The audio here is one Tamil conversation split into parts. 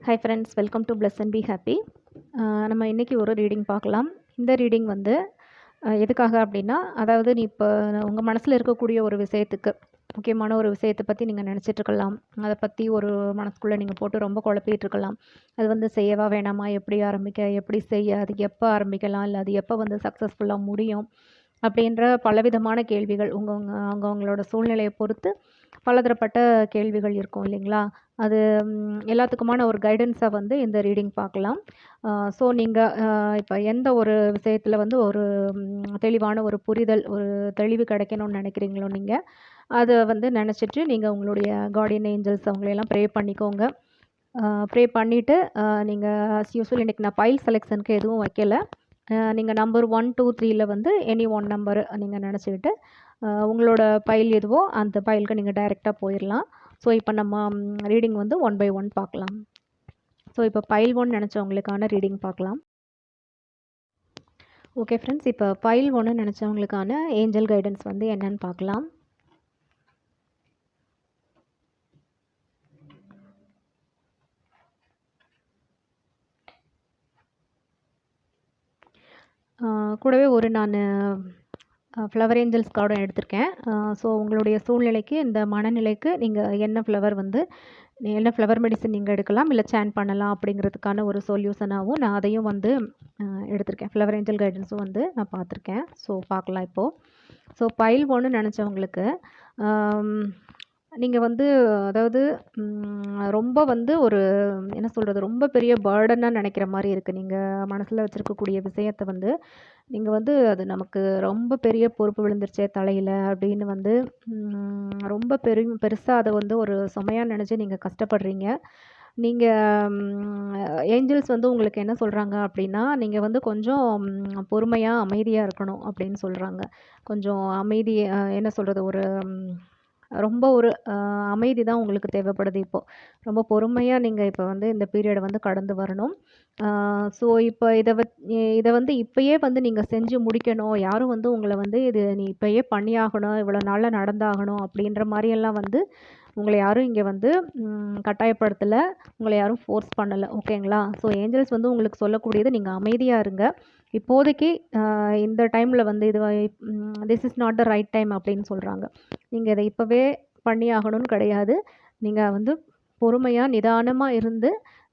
Hi friends welcome to bless and be happy நம்ம இன்றைக்கி ஒரு ரீடிங் பார்க்கலாம். இந்த ரீடிங் வந்து எதுக்காக அப்படின்னா அதாவது நீ இப்போ உங்கள் மனசில் இருக்கக்கூடிய ஒரு விஷயத்துக்கு முக்கியமான ஒரு விஷயத்தை பற்றி நீங்கள் நினச்சிட்டு இருக்கலாம். அதை பற்றி ஒரு மனசுக்குள்ளே நீங்கள் போட்டு ரொம்ப குழப்பிட்டு இருக்கலாம். அது வந்து செய்யவா வேணாமா? எப்படி ஆரம்பிக்க? எப்படி செய்ய? அது எப்போ ஆரம்பிக்கலாம்? இல்லை அது எப்போ வந்து சக்ஸஸ்ஃபுல்லாக முடியும்? அப்படின்ற பலவிதமான கேள்விகள் உங்கள் அவங்கவுங்களோட சூழ்நிலையை பொறுத்து பலதரப்பட்ட கேள்விகள் இருக்கும் இல்லைங்களா? அது எல்லாத்துக்குமான ஒரு கைடன்ஸை வந்து இந்த ரீடிங் பார்க்கலாம். ஸோ நீங்கள் இப்போ எந்த ஒரு விஷயத்தில் வந்து ஒரு தெளிவான ஒரு புரிதல் ஒரு தெளிவு கிடைக்கணும்னு நினைக்கிறீங்களோ நீங்கள் அதை வந்து நினச்சிட்டு நீங்கள் உங்களுடைய கார்டியன் ஏஞ்சல்ஸ் அவங்களையெல்லாம் ப்ரே பண்ணிக்கோங்க. ப்ரே பண்ணிவிட்டு நீங்கள் அஸ் யூஸ்வல் இன்றைக்கி நான் பைல் செலெக்ஷனுக்கு எதுவும் வைக்கல. நீங்கள் நம்பர் ஒன் டூ த்ரீயில் வந்து எனி ஒன் நம்பர் நீங்கள் நினச்சிக்கிட்டு உங்களோட பைல் எதுவோ அந்த பைலுக்கு நீங்கள் டைரெக்டாக போயிடலாம் ஸோ இப்போ நம்ம ரீடிங் வந்து ஒன் பை ஒன் பார்க்கலாம். ஸோ இப்போ பைல் ஒன் நினச்சவங்களுக்கான ரீடிங் பார்க்கலாம். ஓகே ஃப்ரெண்ட்ஸ் இப்போ பைல் ஒன்று நினச்சவங்களுக்கான ஏஞ்சல் கைடன்ஸ் வந்து என்னன்னு பார்க்கலாம். கூடவே ஒரு நான் ஃப்ளவர் ஏஞ்சல்ஸ் கார்டும் எடுத்திருக்கேன். ஸோ உங்களுடைய சூழ்நிலைக்கு இந்த மனநிலைக்கு நீங்கள் என்ன ஃப்ளவர் வந்து என்ன ஃப்ளவர் மெடிசன் நீங்கள் எடுக்கலாம் இல்லை சேன் பண்ணலாம் அப்படிங்கிறதுக்கான ஒரு சொல்யூஷனாகவும் நான் அதையும் வந்து எடுத்திருக்கேன். ஃப்ளவர் ஏஞ்சல் கைடன்ஸும் வந்து நான் பார்த்துருக்கேன். ஸோ பார்க்கலாம் இப்போது ஸோ பயில் ஒன்று நினச்சவங்களுக்கு நீங்கள் வந்து அதாவது ரொம்ப வந்து ஒரு என்ன சொல்கிறது ரொம்ப பெரிய பேர்டனாக நினைக்கிற மாதிரி இருக்குது நீங்கள் மனசில் வச்சுருக்கக்கூடிய விஷயத்தை வந்து நீங்கள் வந்து அது நமக்கு ரொம்ப பெரிய பொறுப்பு விழுந்துருச்சே தலையில் அப்படின்னு வந்து ரொம்ப பெரு பெருசாக அதை வந்து ஒரு சுமையாக நினச்சி நீங்கள் கஷ்டப்படுறீங்க. நீங்கள் ஏஞ்சல்ஸ் வந்து உங்களுக்கு என்ன சொல்கிறாங்க அப்படின்னா நீங்கள் வந்து கொஞ்சம் பொறுமையாக அமைதியாக இருக்கணும் அப்படின்னு சொல்கிறாங்க கொஞ்சம் அமைதி என்ன சொல்கிறது ஒரு ரொம்ப ஒரு அமைதி தான் உங்களுக்கு தேவைப்படுது இப்போது ரொம்ப பொறுமையாக நீங்கள் இப்போ வந்து இந்த பீரியடை வந்து கடந்து வரணும். ஸோ இப்போ இதை வச் இதை வந்து இப்போயே வந்து நீங்கள் செஞ்சு முடிக்கணும். யாரும் வந்து உங்களை வந்து இது நீ இப்போயே பண்ணியாகணும். இவ்வளோ நாளில் நடந்தாகணும் அப்படின்ற மாதிரியெல்லாம் வந்து உங்களை யாரும் இங்கே வந்து கட்டாயப்படுத்தலை. உங்களை யாரும் ஃபோர்ஸ் பண்ணலை. ஓகேங்களா ஸோ ஏஞ்சல்ஸ் வந்து உங்களுக்கு சொல்லக்கூடியது நீங்கள் அமைதியாக இருங்க. இப்போதைக்கு இந்த டைமில் வந்து இது this is not the right time அப்படின்னு சொல்கிறாங்க நீங்கள் இதை இப்போவே பண்ணி ஆகணும்னு கிடையாது. நீங்கள் வந்து பொறுமையாக நிதானமாக இருந்து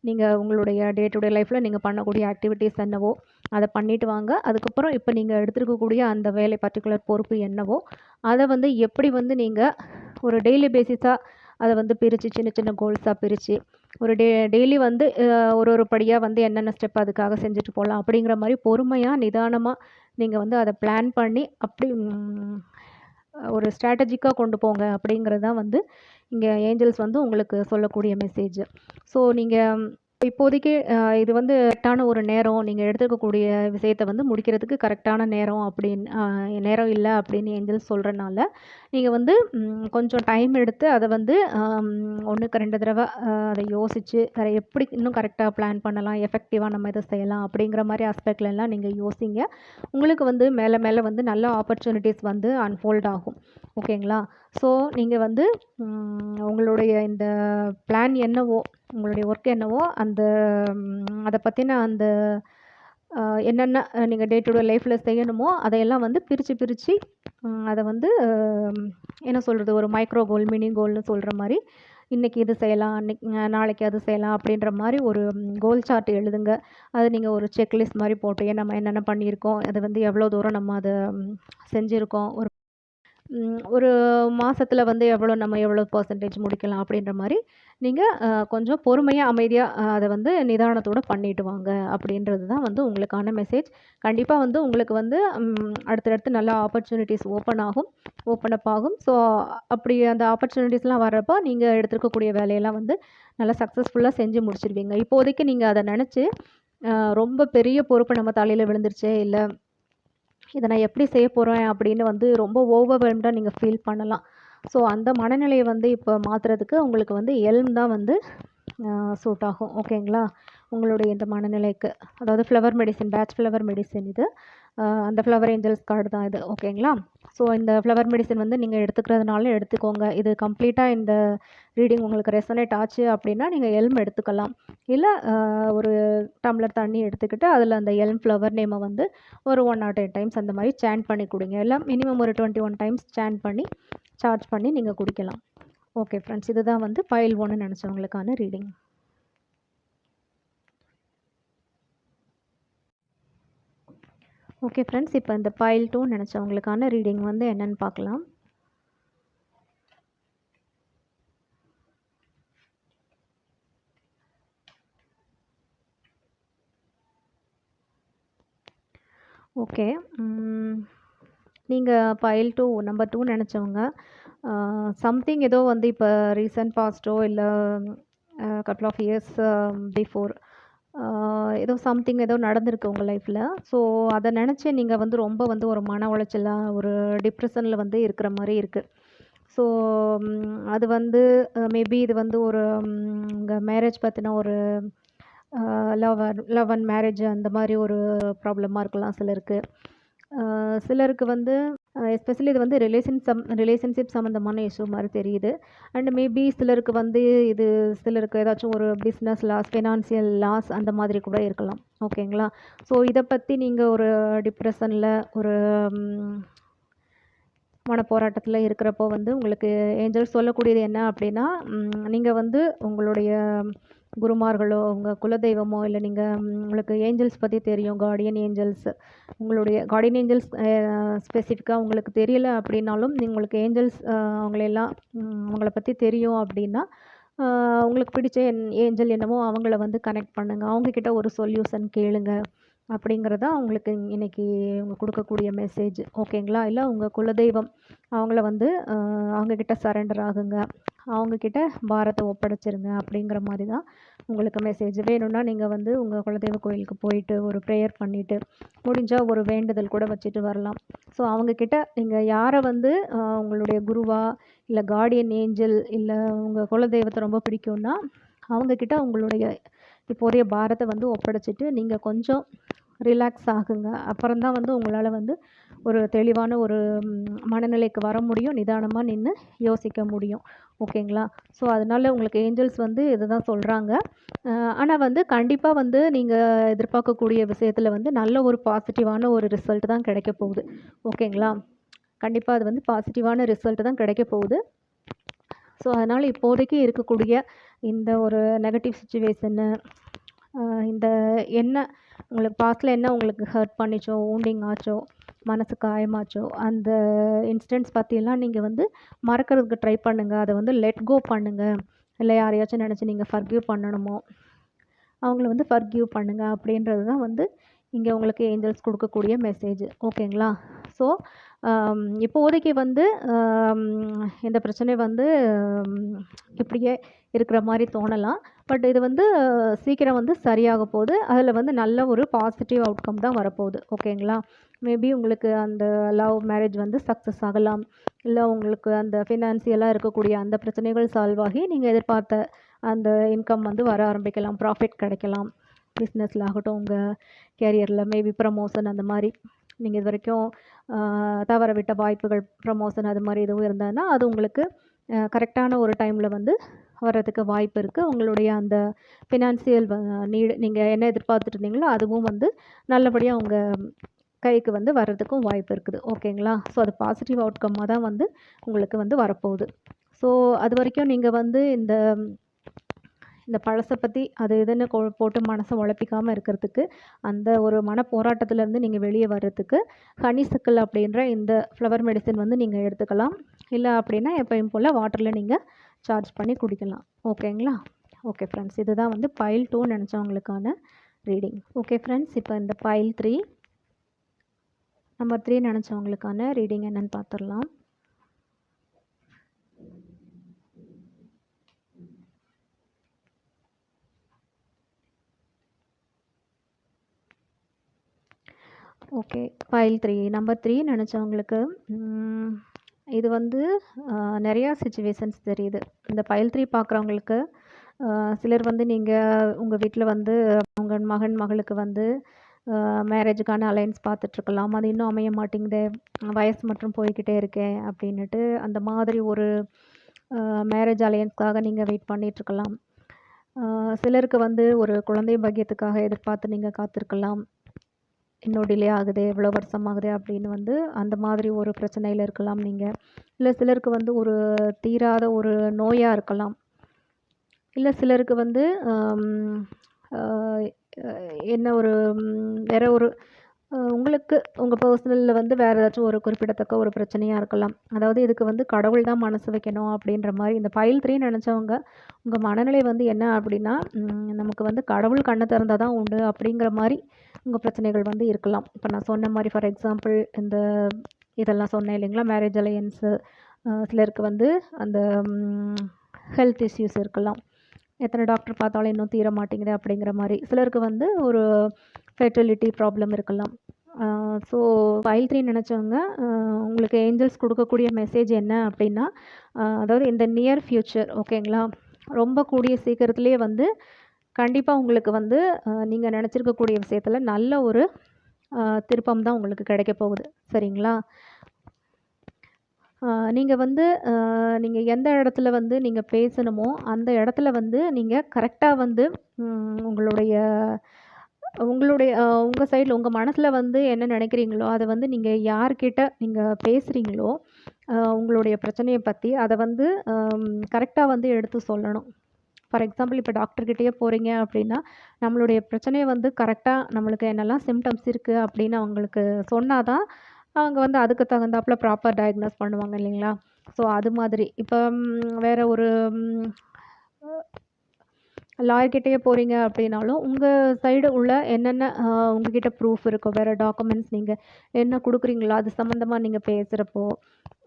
நீங்கள் உங்களுடைய டே டு டே லைஃப்பில் நீங்கள் பண்ணக்கூடிய ஆக்டிவிட்டீஸ் என்னவோ அதை பண்ணிட்டு வாங்க. அதுக்கப்புறம் இப்போ நீங்கள் எடுத்துருக்கக்கூடிய அந்த வேலை பர்டிகுலர் பொறுப்பு என்னவோ அதை வந்து எப்படி வந்து நீங்கள் ஒரு டெய்லி பேசிஸாக அதை வந்து பிரித்து சின்ன சின்ன கோல்ஸாக பிரித்து ஒரு டே டெய்லி வந்து ஒரு ஒரு படியாக வந்து என்னென்ன ஸ்டெப் அதுக்காக செஞ்சுட்டு போகலாம் அப்படிங்கிற மாதிரி பொறுமையாக நிதானமாக நீங்கள் வந்து அதை பிளான் பண்ணி அப்படி ஒரு ஸ்ட்ராட்டஜிக்காக கொண்டு போங்க அப்படிங்கிறது தான் வந்து இங்கே ஏஞ்சல்ஸ் வந்து உங்களுக்கு சொல்லக்கூடிய மெசேஜ். ஸோ நீங்கள் இப்போதைக்கு இது வந்து கரெக்டான ஒரு நேரம் நீங்கள் எடுத்துக்கக்கூடிய விஷயத்தை வந்து முடிக்கிறதுக்கு கரெக்டான நேரம் அப்படின்னு நேரம் இல்லை அப்படின்னு ஏஞ்சல்ஸ் சொல்கிறனால நீங்கள் வந்து கொஞ்சம் டைம் எடுத்து அதை வந்து ஒன்றுக்கு ரெண்டு தடவை அதை யோசித்து வேறு எப்படி இன்னும் கரெக்டாக பிளான் பண்ணலாம் எஃபெக்டிவாக நம்ம இதை செய்யலாம் அப்படிங்கிற மாதிரி aspectல எல்லாம் நீங்கள் யோசிங்க. உங்களுக்கு வந்து மேலே மேலே வந்து நல்ல ஆப்பர்ச்சுனிட்டிஸ் வந்து அன்ஃபோல்ட் ஆகும். ஓகேங்களா? ஸோ நீங்கள் வந்து உங்களுடைய இந்த பிளான் என்னவோ உங்களுடைய ஒர்க் என்னவோ அந்த அதை பற்றின அந்த என்னென்ன நீங்கள் டே டு டே லைஃப்பில் செய்யணுமோ அதையெல்லாம் வந்து பிரித்து பிரித்து அதை வந்து என்ன சொல்கிறது ஒரு மைக்ரோ கோல் மினி கோல்னு சொல்கிற மாதிரி இன்றைக்கி இது செய்யலாம் அன்னைக்கு நாளைக்கு அது செய்யலாம் அப்படின்ற மாதிரி ஒரு கோல் சார்ட் எழுதுங்க. அது நீங்கள் ஒரு செக்லிஸ்ட் மாதிரி போட்டு ஏன் நம்ம என்னென்ன பண்ணியிருக்கோம் அது வந்து எவ்வளோ தூரம் நம்ம அதை செஞ்சுருக்கோம் ஒரு ஒரு மாதத்தில் வந்து எவ்வளோ நம்ம எவ்வளோ பர்சன்டேஜ் முடிக்கலாம் அப்படின்ற மாதிரி நீங்கள் கொஞ்சம் பொறுமையாக அமைதியாக அதை வந்து நிதானத்தோட பண்ணிட்டு வாங்க அப்படின்றது தான் வந்து உங்களுக்கான மெசேஜ் கண்டிப்பாக வந்து உங்களுக்கு வந்து அடுத்தடுத்து நல்ல ஆப்பர்ச்சுனிட்டிஸ் ஓப்பன் ஆகும் ஓப்பன் அப் ஆகும். ஸோ அப்படி அந்த ஆப்பர்ச்சுனிட்டிஸ்லாம் வர்றப்போ நீங்கள் எடுத்துருக்கக்கூடிய வேலையெல்லாம் வந்து நல்லா சக்ஸஸ்ஃபுல்லாக செஞ்சு முடிச்சிருவீங்க. இப்போதைக்கு நீங்கள் அதை நினச்சி ரொம்ப பெரிய பொறுப்பு நம்ம தலையில் விழுந்துருச்சே இல்லை இதை நான் எப்படி செய்ய போகிறேன் அப்படின்னு வந்து ரொம்ப ஓவர்வெல்ம்டாக நீங்கள் ஃபீல் பண்ணலாம். ஸோ அந்த மனநிலையை வந்து இப்போ மாற்றுறதுக்கு உங்களுக்கு வந்து எல்ம் தான் வந்து சூட் ஆகும். ஓகேங்களா உங்களுடைய இந்த மனநிலைக்கு. அதாவது flower medicine Bach flower medicine இது. அந்த ஃப்ளவர் ஏஞ்சல்ஸ் கார்டு தான் இது. ஓகேங்களா ஸோ இந்த ஃப்ளவர் மெடிசன் வந்து நீங்கள் எடுத்துக்கிறதுனால எடுத்துக்கோங்க. இது கம்ப்ளீட்டாக இந்த ரீடிங் உங்களுக்கு ரெசனேட் ஆச்சு அப்படின்னா நீங்கள் எல்ம் எடுத்துக்கலாம். இல்லை ஒரு டம்ளர் தண்ணி எடுத்துக்கிட்டு அதில் அந்த எல்ம் ஃப்ளவர் நேமை வந்து ஒரு ஒன் நாட் எயிட் டைம்ஸ் அந்த மாதிரி சேன் பண்ணி குடிங்க. இல்லை மினிமம் ஒரு டுவெண்ட்டி ஒன் டைம்ஸ் சேன் பண்ணி சார்ஜ் பண்ணி நீங்கள் குடிக்கலாம். ஓகே ஃப்ரெண்ட்ஸ் இதுதான் வந்து பைல் ஒன்று நினச்சவங்களுக்கான ரீடிங் ஓகே ஃப்ரெண்ட்ஸ் இப்போ இந்த பைல் டூ நினச்சவங்களுக்கான ரீடிங் வந்து என்னன்னு பார்க்கலாம். ஓகே நீங்கள் பைல் டூ நம்பர் டூ நினச்சவங்க சம்திங் ஏதோ வந்து இப்போ ரீசன்ட் பாஸ்ட்டோ இல்லை கப்புள் ஆஃப் இயர்ஸ் பிஃபோர் ஏதோ சம்திங் ஏதோ நடந்திருக்கு உங்கள் லைஃப்பில் ஸோ அதை நினச்சி நீங்கள் வந்து ரொம்ப வந்து ஒரு மன உளைச்சலாக ஒரு டிப்ரெஷனில் வந்து இருக்கிற மாதிரி இருக்குது ஸோ அது வந்து மேபி இது வந்து ஒரு உங்கள் மேரேஜ் பற்றின ஒரு லவ் லவ் அண்ட் மேரேஜ் அந்த மாதிரி ஒரு ப்ராப்ளமாக இருக்கலாம் சிலருக்கு. சிலருக்கு வந்து எஸ்பெஷலி இது வந்து ரிலேஷன் சம் ரிலேஷன்ஷிப் சம்மந்தமான இஷ்யூ மாதிரி தெரியுது. அண்ட் மேபி சிலருக்கு வந்து இது சிலருக்கு ஏதாச்சும் ஒரு பிஸ்னஸ் லாஸ் ஃபினான்சியல் லாஸ் அந்த மாதிரி கூட இருக்கலாம். ஓகேங்களா ஸோ இதை பற்றி நீங்கள் ஒரு டிப்ரெஷனில் ஒரு மன மனப்போராட்டத்தில் இருக்கிறப்போ வந்து உங்களுக்கு ஏஞ்சல் சொல்லக்கூடியது என்ன அப்படின்னா நீங்கள் வந்து உங்களுடைய குருமார்களோ உங்கள் குலதெய்வமோ இல்லை நீங்கள் உங்களுக்கு ஏஞ்சல்ஸ் பற்றி தெரியும் கார்டியன் ஏஞ்சல்ஸ் உங்களுடைய கார்டியன் ஏஞ்சல்ஸ் ஸ்பெசிஃபிக்காக உங்களுக்கு தெரியல அப்படின்னாலும் உங்களுக்கு ஏஞ்சல்ஸ் அவங்களெல்லாம் அவங்கள பற்றி தெரியும் அப்படின்னா உங்களுக்கு பிடிச்ச ஏஞ்சல் என்னமோ அவங்கள வந்து கனெக்ட் பண்ணுங்கள் அவங்கக்கிட்ட ஒரு சொல்யூஷன் கேளுங்க அப்படிங்கிறத உங்களுக்கு இன்னைக்கு அவங்க கொடுக்கக்கூடிய மெசேஜ் ஓகேங்களா இல்லை உங்கள் குலதெய்வம் அவங்கள வந்து அவங்கக்கிட்ட சரண்டர் ஆகுங்க. அவங்கக்கிட்ட பாரத்தை ஒப்படைச்சிருங்க அப்படிங்கிற மாதிரி தான் உங்களுக்கு மெசேஜ் வேணும்னா நீங்கள் வந்து உங்கள் குலதெய்வ கோயிலுக்கு போயிட்டு ஒரு ப்ரேயர் பண்ணிவிட்டு முடிஞ்சால் ஒரு வேண்டுதல் கூட வச்சுட்டு வரலாம். ஸோ அவங்கக்கிட்ட நீங்கள் யாரை வந்து உங்களுடைய குருவா இல்லை கார்டியன் ஏஞ்சல் இல்லை உங்கள் குலதெய்வத்தை ரொம்ப பிடிக்கும்னா அவங்கக்கிட்ட உங்களுடைய இப்போதைய பாரத்தை வந்து ஒப்படைச்சிட்டு நீங்கள் கொஞ்சம் ரிலாக்ஸ் ஆகுங்க. அப்புறம் தான் வந்து உங்களால் வந்து ஒரு தெளிவான ஒரு மனநிலைக்கு வர முடியும் நிதானமாக நின்று யோசிக்க முடியும். ஓகேங்களா? ஸோ அதனால உங்களுக்கு ஏஞ்சல்ஸ் வந்து இதை தான் சொல்கிறாங்க ஆனால் வந்து கண்டிப்பாக வந்து நீங்கள் எதிர்பார்க்கக்கூடிய விஷயத்தில் வந்து நல்ல ஒரு பாசிட்டிவான ஒரு ரிசல்ட் தான் கிடைக்க போகுது. ஓகேங்களா? கண்டிப்பாக அது வந்து பாசிட்டிவான ரிசல்ட் தான் கிடைக்க போகுது. ஸோ அதனால் இப்போதைக்கு இருக்கக்கூடிய இந்த ஒரு நெகட்டிவ் சுச்சுவேஷனு இந்த என்ன உங்களுக்கு பாஸ்டில் என்ன உங்களுக்கு ஹர்ட் பண்ணிச்சோ ஊண்டிங் ஆச்சோ மனசு காயமாச்சோ அந்த இன்சிடென்ட்ஸ் பற்றியெல்லாம் நீங்கள் வந்து மறக்கிறதுக்கு ட்ரை பண்ணுங்கள் அதை வந்து லெட் கோ பண்ணுங்கள் இல்லை யாரையாச்சும் நினச்சி நீங்கள் ஃபர்கியூ பண்ணணுமோ அவங்கள வந்து ஃபர்கியூ பண்ணுங்கள் அப்படின்றது தான் வந்து இங்கே உங்களுக்கு ஏஞ்சல்ஸ் கொடுக்கக்கூடிய மெசேஜ் ஓகேங்களா ஸோ இப்போதைக்கு வந்து இந்த பிரச்சனை வந்து இப்படியே இருக்கிற மாதிரி தோணலாம். பட் இது வந்து சீக்கிரம் வந்து சரியாக போகுது. அதில் வந்து நல்ல ஒரு பாசிட்டிவ் அவுட்கம் தான் வரப்போகுது. ஓகேங்களா? மேபி உங்களுக்கு அந்த லவ் மேரேஜ் வந்து சக்ஸஸ் ஆகலாம். இல்லை உங்களுக்கு அந்த ஃபினான்சியலாக இருக்கக்கூடிய அந்த பிரச்சனைகள் சால்வ் ஆகி நீங்கள் எதிர்பார்த்த அந்த இன்கம் வந்து வர ஆரம்பிக்கலாம். ப்ராஃபிட் கிடைக்கலாம். பிஸ்னஸில் ஆகட்டும் உங்கள் கேரியரில் மேபி ப்ரமோஷன் அந்த மாதிரி. நீங்கள் இது வரைக்கும் தவற விட்ட வாய்ப்புகள் ப்ரமோஷன் அது மாதிரி எதுவும் இருந்ததுன்னா அது உங்களுக்கு கரெக்டான ஒரு டைமில் வந்து வர்றதுக்கு வாய்ப்பு இருக்குது உங்களுடைய அந்த ஃபினான்சியல் நீடு நீங்கள் என்ன எதிர்பார்த்துட்டு இருந்தீங்களோ அதுவும் வந்து நல்லபடியாக உங்கள் கைக்கு வந்து வர்றதுக்கும் வாய்ப்பு இருக்குது. ஓகேங்களா ஸோ அது பாசிட்டிவ் அவுட்கம்மாக தான் வந்து உங்களுக்கு வந்து வரப்போகுது. ஸோ அது வரைக்கும் நீங்கள் வந்து இந்த இந்த பழசை பற்றி அது இதுன்னு கொ போட்டு மனசை உழப்பிக்காமல் இருக்கிறதுக்கு அந்த ஒரு மன போராட்டத்திலேருந்து நீங்கள் வெளியே வர்றதுக்கு ஹனிசக்கல் அப்படின்ற இந்த ஃப்ளவர் மெடிசன் வந்து நீங்கள் எடுத்துக்கலாம். இல்லை அப்படின்னா எப்பயும் போல் வாட்டரில் நீங்கள் சார்ஜ் பண்ணி குடிக்கலாம். ஓகேங்களா ஓகே ஃப்ரெண்ட்ஸ் இதுதான் வந்து பைல் டூ நினச்சவங்களுக்கான ரீடிங் ஓகே ஃப்ரெண்ட்ஸ் இப்போ இந்த பைல் த்ரீ நம்பர் த்ரீ நினச்சவங்களுக்கான ரீடிங் என்னென்னு பார்த்துடலாம் okay file three number three நினச்சவங்களுக்கு இது வந்து நிறையா சுச்சுவேஷன்ஸ் தெரியுது. இந்த ஃபைல் த்ரீ பார்க்குறவங்களுக்கு சிலர் வந்து நீங்கள் உங்கள் வீட்டில் வந்து உங்கள் மகன் மகளுக்கு வந்து மேரேஜுக்கான அலைன்ஸ் பார்த்துட்ருக்கலாம். அது இன்னும் அமைய மாட்டேங்குதே வயசு மற்றும் போய்க்கிட்டே இருக்கேன் அப்படின்னுட்டு அந்த மாதிரி ஒரு மேரேஜ் அலையன்ஸ்க்காக நீங்கள் வெயிட் பண்ணிகிட்ருக்கலாம் சிலருக்கு வந்து ஒரு குழந்தை பாக்கியத்துக்காக எதிர்பார்த்து நீங்கள் காத்திருக்கலாம். இன்னும் டிலே ஆகுது எவ்வளோ வருஷம் ஆகுது அப்படின்னு வந்து அந்த மாதிரி ஒரு பிரச்சனையில் இருக்கலாம் நீங்கள் இல்லை சிலருக்கு வந்து ஒரு தீராத ஒரு நோயாக இருக்கலாம். இல்லை சிலருக்கு வந்து என்ன ஒரு வேற ஒரு உங்களுக்கு உங்கள் பர்சனலில் வந்து வேறு ஏதாச்சும் ஒரு குறிப்பிடத்தக்க ஒரு பிரச்சனையாக இருக்கலாம். அதாவது இதுக்கு வந்து கடவுள் தான் மனசு வைக்கணும் அப்படின்ற மாதிரி இந்த ஃபைல் த்ரீ நினச்சவங்க உங்கள் மனநிலை வந்து என்ன அப்படின்னா, நமக்கு வந்து கடவுள் கண்ணை திறந்தால் தான் உண்டு அப்படிங்கிற மாதிரி உங்கள் பிரச்சனைகள் வந்து இருக்கலாம். இப்போ நான் சொன்ன மாதிரி ஃபார் எக்ஸாம்பிள் இந்த இதெல்லாம் சொன்னேன் இல்லைங்களா? மேரேஜ் அலையன்ஸு சிலருக்கு வந்து அந்த ஹெல்த் இஷ்யூஸ் இருக்கலாம். எத்தனை டாக்டர் பார்த்தாலும் இன்னும் தீர மாட்டேங்குது அப்படிங்கிற மாதிரி சிலருக்கு வந்து ஒரு ஃபெர்டிலிட்டி ப்ராப்ளம் இருக்கலாம். ஸோ ஃபைல் த்ரீ நினச்சவங்க உங்களுக்கு ஏஞ்சல்ஸ் கொடுக்கக்கூடிய மெசேஜ் என்ன அப்படின்னா, அதாவது இந்த நியர் ஃப்யூச்சர் ஓகேங்களா? ரொம்ப கூடிய சீக்கிரத்திலேயே வந்து கண்டிப்பாக உங்களுக்கு வந்து நீங்கள் நினச்சிருக்கக்கூடிய விஷயத்தில் நல்ல ஒரு திருப்பம் தான் உங்களுக்கு கிடைக்க போகுது. சரிங்களா? நீங்கள் வந்து நீங்கள் எந்த இடத்துல வந்து நீங்கள் பேசணுமோ, அந்த இடத்துல வந்து நீங்கள் கரெக்டாக வந்து உங்களுடைய உங்களுடைய உங்கள் சைடில் உங்கள் மனசில் வந்து என்ன நினைக்கிறீங்களோ அதை வந்து நீங்கள் யார்கிட்ட நீங்கள் பேசுகிறீங்களோ உங்களுடைய பிரச்சனையை பற்றி அதை வந்து கரெக்டாக வந்து எடுத்து சொல்லணும். ஃபார் எக்ஸாம்பிள் இப்போ டாக்டர்கிட்டயே போகிறீங்க அப்படின்னா, நம்மளுடைய பிரச்சனையை வந்து கரெக்டாக நம்மளுக்கு என்னெல்லாம் சிம்டம்ஸ் இருக்குது அப்படின்னு அவங்களுக்கு சொன்னால் தான், அவங்க வந்து அதுக்கு தகுந்தாப்புல ப்ராப்பர் டயக்னோஸ் பண்ணுவாங்க இல்லைங்களா? ஸோ அது மாதிரி. இப்போ வேறு ஒரு லாயர்கிட்டயே போகிறீங்க அப்படின்னாலும், உங்கள் சைடு உள்ள என்னென்ன உங்ககிட்ட ப்ரூஃப் இருக்கோ, வேறு டாக்குமெண்ட்ஸ் நீங்கள் என்ன கொடுக்குறீங்களோ அது சம்மந்தமாக நீங்கள் பேசுகிறப்போ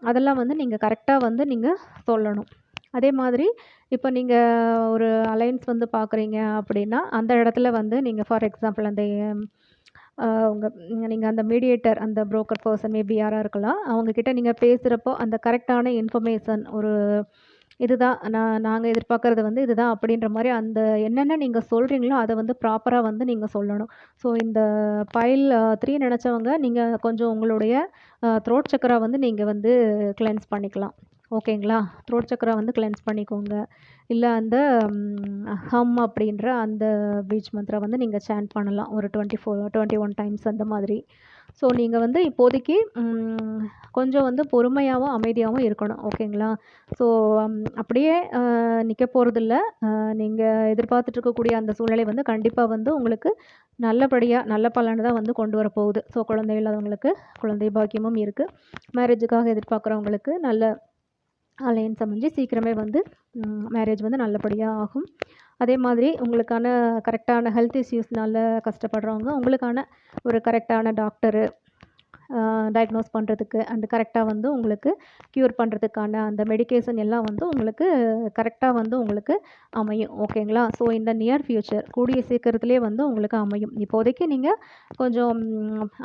அதெல்லாம் வந்து நீங்கள் கரெக்டாக வந்து நீங்கள் சொல்லணும். அதே மாதிரி இப்போ நீங்கள் ஒரு அலைன்ஸ் வந்து பார்க்குறீங்க அப்படின்னா, அந்த இடத்துல வந்து நீங்கள் ஃபார் எக்ஸாம்பிள் அந்த உங்கள் நீங்கள் அந்த மீடியேட்டர் அந்த புரோக்கர் பர்சன் மேபி யாராக இருக்கலாம். அவங்கக்கிட்ட நீங்கள் பேசுகிறப்போ அந்த கரெக்டான இன்ஃபர்மேஷன் ஒரு இதுதான் நான் நாங்கள் எதிர்பார்க்குறது வந்து இதுதான் அப்படின்ற மாதிரி அந்த என்னென்ன நீங்கள் சொல்கிறீங்களோ அதை வந்து ப்ராப்பராக வந்து நீங்கள் சொல்லணும். ஸோ இந்த பைல் த்ரீ நினச்சவங்க நீங்கள் கொஞ்சம் உங்களுடைய த்ரோட் சக்கரை வந்து நீங்கள் வந்து கிளென்ஸ் பண்ணிக்கலாம். ஓகேங்களா? த்ரோட் சக்ரா வந்து கிளென்ஸ் பண்ணிக்கோங்க. இல்லை அந்த ஹம் அப்படின்ற அந்த பீச் மந்த்ரா வந்து நீங்கள் சேன் பண்ணலாம். ஒரு 24 21 டைம்ஸ் அந்த மாதிரி. ஸோ நீங்கள் வந்து இப்போதைக்கு கொஞ்சம் வந்து பொறுமையாகவும் அமைதியாகவும் இருக்கணும். ஓகேங்களா? ஸோ அப்படியே நிற்க போகிறதில்ல நீங்கள் எதிர்பார்த்துட்டு இருக்கக்கூடிய அந்த சூழ்நிலை வந்து கண்டிப்பாக வந்து உங்களுக்கு நல்லபடியாக நல்ல பலனை தான் வந்து கொண்டு வரப்போகுது. ஸோ குழந்தை இல்லாதவங்களுக்கு குழந்தை பாக்கியமும் இருக்குது மேரேஜுக்காக எதிர்பார்க்குறவங்களுக்கு நல்ல அலையன்ஸ் அமைஞ்சு சீக்கிரமே வந்து மேரேஜ் வந்து நல்லபடியாக ஆகும். அதே மாதிரி உங்களுக்கான கரெக்டான ஹெல்த் இஷ்யூஸ்னால கஷ்டப்படுறவங்க, உங்களுக்கான ஒரு கரெக்டான டாக்டரு டயக்னோஸ் பண்ணுறதுக்கு அண்ட் கரெக்டாக வந்து உங்களுக்கு க்யூர் பண்ணுறதுக்கான அந்த மெடிக்கேஷன் எல்லாம் வந்து உங்களுக்கு கரெக்டாக வந்து உங்களுக்கு அமையும். ஓகேங்களா? ஸோ இந்த நியர் ஃப்யூச்சர் கூடிய சீக்கிரத்துலேயே வந்து உங்களுக்கு அமையும். இப்போதைக்கு நீங்கள் கொஞ்சம்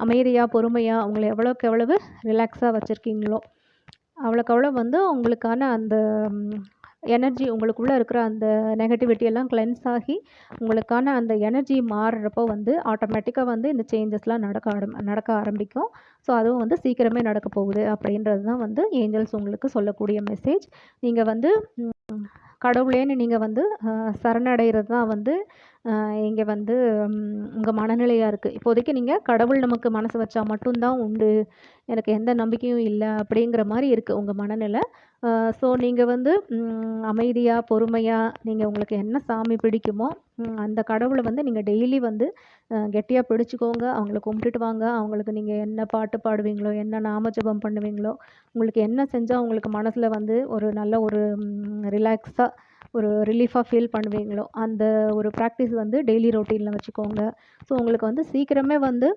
அமைதியாக பொறுமையாக உங்களை எவ்வளோக்கு எவ்வளவு ரிலாக்ஸாக வச்சுருக்கீங்களோ அவ்வளோக்கு அவ்வளோ வந்து உங்களுக்கான அந்த எனர்ஜி உங்களுக்குள்ளே இருக்கிற அந்த நெகட்டிவிட்டி எல்லாம் கிளென்ஸ் ஆகி, உங்களுக்கான அந்த எனர்ஜி மாறுறப்போ வந்து ஆட்டோமேட்டிக்காக வந்து இந்த சேஞ்சஸ்லாம் நடக்க ஆரம் நடக்க ஆரம்பிக்கும். ஸோ அதுவும் வந்து சீக்கிரமே நடக்க போகுது அப்படின்றது தான் வந்து ஏஞ்சல்ஸ் உங்களுக்கு சொல்லக்கூடிய மெசேஜ். நீங்கள் வந்து கடவுளேன்னு நீங்கள் வந்து சரணடைகிறது தான் வந்து இங்கே வந்து உங்கள் மனநிலையாக இருக்குது இப்போதைக்கு நீங்கள் கடவுள் நமக்கு மனசு வச்சா மட்டும்தான் உண்டு. எனக்கு எந்த நம்பிக்கையும் இல்லை அப்படிங்கிற மாதிரி இருக்குது உங்கள் மனநிலை. ஸோ நீங்கள் வந்து அமைதியாக பொறுமையாக நீங்கள் உங்களுக்கு என்ன சாமி பிடிக்குமோ, அந்த கடவுளை வந்து நீங்கள் டெய்லி வந்து கெட்டியாக பிடிச்சிக்கோங்க அவங்கள கும்பிட்டுட்டு வாங்க. அவங்களுக்கு நீங்கள் என்ன பாட்டு பாடுவீங்களோ, என்ன நாமஜபம் பண்ணுவீங்களோ, உங்களுக்கு என்ன செஞ்சால் உங்களுக்கு மனசில் வந்து ஒரு நல்ல ஒரு ரிலாக்ஸாக ஒரு ரிலீஃபாக ஃபீல் பண்ணுவீங்களோ, அந்த ஒரு ப்ராக்டிஸ் வந்து டெய்லி ரொட்டீனில் வச்சுக்கோங்க. ஸோ உங்களுக்கு வந்து சீக்கிரமே வந்து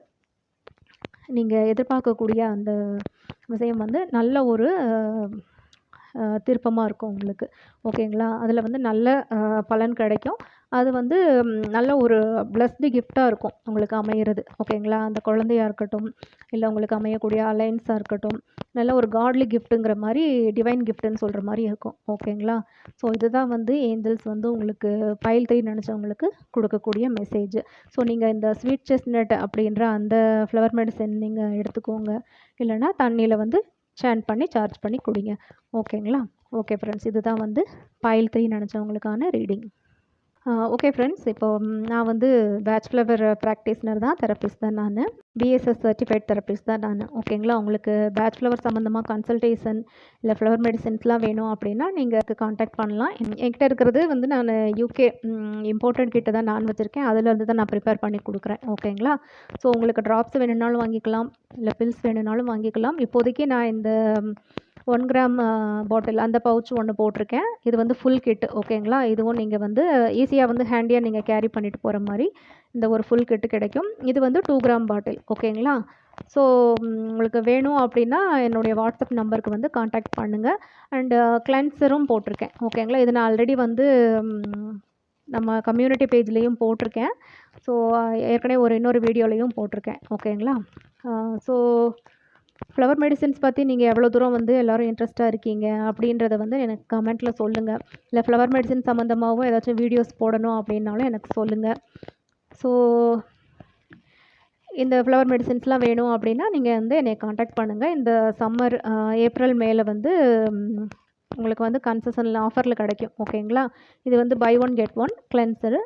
நீங்கள் எதிர்பார்க்கக்கூடிய அந்த விஷயம் வந்து நல்ல ஒரு திருப்பமாக இருக்கும் உங்களுக்கு. ஓகேங்களா? அதில் வந்து நல்ல பலன் கிடைக்கும். அது வந்து நல்ல ஒரு பிளஸ்டு கிஃப்டாக இருக்கும் உங்களுக்கு அமையிறது ஓகேங்களா? அந்த குழந்தையா இருக்கட்டும், இல்லை உங்களுக்கு அமையக்கூடிய அலைன்ஸாக இருக்கட்டும், நல்ல ஒரு காட்லி கிஃப்ட்டுங்கிற மாதிரி டிவைன் கிஃப்ட்டுன்னு சொல்கிற மாதிரி இருக்கும். ஓகேங்களா? ஸோ இதுதான் வந்து ஏஞ்சல்ஸ் வந்து உங்களுக்கு ஃபைல் 3 நினச்சவங்களுக்கு கொடுக்கக்கூடிய மெசேஜ். ஸோ நீங்கள் இந்த ஸ்வீட் செஸ்னட் அப்படின்ற அந்த ஃப்ளவர் மெடிசன் நீங்கள் எடுத்துக்கோங்க. இல்லைனா தண்ணியில் வந்து சேன் பண்ணி சார்ஜ் பண்ணி குடிங்க. ஓகேங்களா? Okay friends. இதுதான் வந்து பைல் த்ரீ நினச்சவங்களுக்கான ரீடிங். ஓகே ஃப்ரெண்ட்ஸ் இப்போ நான் வந்து பேட்ச் ஃப்ளவர் ப்ராக்டிஸ்னர் தான் தெரப்பிஸ்ட் தான் நான். பிஎஸ்எஸ் சர்டிஃபைட் தெரப்பிஸ்ட் தான் நான். ஓகேங்களா உங்களுக்கு பேட்ச் ஃப்ளவர் சம்மந்தமாக கன்சல்டேஷன் இல்லை ஃப்ளவர் மெடிசின்ஸ்லாம் வேணும் அப்படின்னா நீங்கள் காண்டாக்ட் பண்ணலாம். என்கிட்ட இருக்கிறது வந்து நான் யூகே இம்போர்ட்டட் கிட்ட தான் நான் வச்சுருக்கேன். அதிலேருந்து தான் நான் ப்ரிப்பேர் பண்ணி கொடுக்குறேன். ஓகேங்களா ஸோ உங்களுக்கு ட்ராப்ஸ் வேணும்னாலும் வாங்கிக்கலாம். இல்லை பில்ஸ் வேணும்னாலும் வாங்கிக்கலாம். இப்போதைக்கு நான் இந்த ஒன் கிராம் பாட்டில் அந்த பவுச் ஒன்று போட்டிருக்கேன். இது வந்து ஃபுல் கிட் ஓகேங்களா இதுவும் நீங்கள் வந்து ஈஸியாக வந்து ஹேண்டியாக நீங்கள் கேரி பண்ணிட்டு போகிற மாதிரி இந்த ஒரு ஃபுல் கிட்டு கிடைக்கும். இது வந்து டூ கிராம் பாட்டில் ஓகேங்களா ஸோ உங்களுக்கு வேணும் அப்படின்னா என்னுடைய வாட்ஸ்அப் நம்பருக்கு வந்து காண்டாக்ட் பண்ணுங்கள் அண்டு கிளென்சரும் போட்டிருக்கேன் ஓகேங்களா இது நான் ஆல்ரெடி வந்து நம்ம கம்யூனிட்டி பேஜ்லேயும் போட்டிருக்கேன். ஸோ ஏற்கனவே ஒரு இன்னொரு வீடியோலையும் போட்டிருக்கேன் ஓகேங்களா ஸோ ஃப்ளவர் மெடிசின்ஸ் பற்றி நீங்கள் எவ்வளோ தூரம் வந்து எல்லோரும் இன்ட்ரெஸ்ட்டாக இருக்கீங்க? அப்படின்றத வந்து எனக்கு கமெண்ட்டில் சொல்லுங்கள் இல்லை ஃப்ளவர் மெடிசன் சம்மந்தமாகவும் ஏதாச்சும் வீடியோஸ் போடணும் அப்படின்னாலும் எனக்கு சொல்லுங்கள் ஸோ இந்த ஃப்ளவர் மெடிசின்ஸ்லாம் வேணும் அப்படின்னா நீங்கள் வந்து என்னை காண்டாக்ட் பண்ணுங்கள் இந்த சம்மர் ஏப்ரல் மேல வந்து உங்களுக்கு வந்து கன்செஷனில் ஆஃபரில் கிடைக்கும். ஓகேங்களா இது வந்து buy one get one cleanser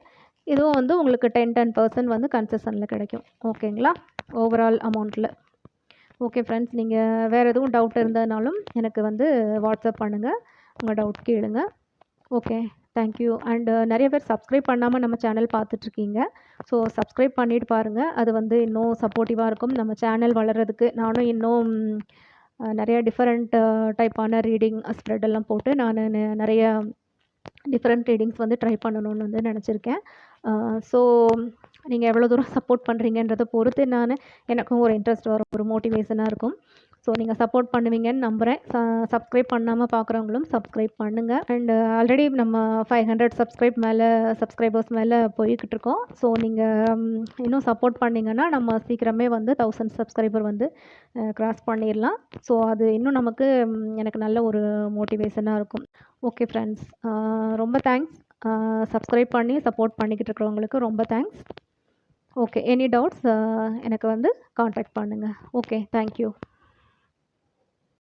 இதுவும் வந்து உங்களுக்கு டென் டென் பர்சன்ட் வந்து கன்செஷனில் கிடைக்கும். ஓகேங்களா ஓவரால் அமௌண்ட்டில் ஓகே ஃப்ரெண்ட்ஸ் நீங்கள் வேறு எதுவும் டவுட் இருந்ததுனாலும் எனக்கு வந்து வாட்ஸ்அப் பண்ணுங்கள் உங்கள் டவுட் கேளுங்க. ஓகே தேங்க்யூ அண்டு நிறைய பேர் சப்ஸ்கிரைப் பண்ணாமல் நம்ம சேனல் பார்த்துட்ருக்கீங்க. ஸோ சப்ஸ்கிரைப் பண்ணிட்டு பாருங்கள் அது வந்து இன்னும் சப்போர்ட்டிவாக இருக்கும். நம்ம சேனல் வளர்கிறதுக்கு நானும் இன்னும் நிறைய டிஃப்ரெண்ட் டைப்பான ரீடிங் ஸ்ப்ரெட் எல்லாம் போட்டு நான் நிறைய டிஃப்ரெண்ட் ரீடிங்ஸ் வந்து ட்ரை பண்ணணும்னு வந்து நினச்சிருக்கேன். ஸோ நீங்கள் எவ்வளோ தூரம் சப்போர்ட் பண்ணுறீங்கன்றதை பொறுத்து நான் எனக்கும் ஒரு இன்ட்ரெஸ்ட் வரும் ஒரு மோட்டிவேஷனாக இருக்கும். ஸோ நீங்கள் சப்போர்ட் பண்ணுவீங்கன்னு நம்புகிறேன் சப்ஸ்கிரைப் பண்ணாமல் பார்க்குறவங்களும் சப்ஸ்கிரைப் பண்ணுங்கள் அண்ட் ஆல்ரெடி நம்ம ஃபைவ் ஹண்ட்ரட் சப்ஸ்கிரைப் மேலே சப்ஸ்கிரைபர்ஸ் மேலே போய்கிட்டு இருக்கோம். ஸோ நீங்கள் இன்னும் சப்போர்ட் பண்ணிங்கன்னா நம்ம சீக்கிரமே வந்து தௌசண்ட் சப்ஸ்கிரைபர் வந்து க்ராஸ் பண்ணிடலாம். ஸோ அது இன்னும் நமக்கு எனக்கு நல்ல ஒரு மோட்டிவேஷனாக இருக்கும். ஓகே ஃப்ரெண்ட்ஸ் ரொம்ப தேங்க்ஸ் சப்ஸ்கிரைப் பண்ணி சப்போர்ட் பண்ணிக்கிட்டு இருக்கிறவங்களுக்கு ரொம்ப தேங்க்ஸ் ஓகே எனி டவுட்ஸ் எனக்கு வந்து காண்டாக்ட் பண்ணுங்கள் ஓகே தேங்க்யூ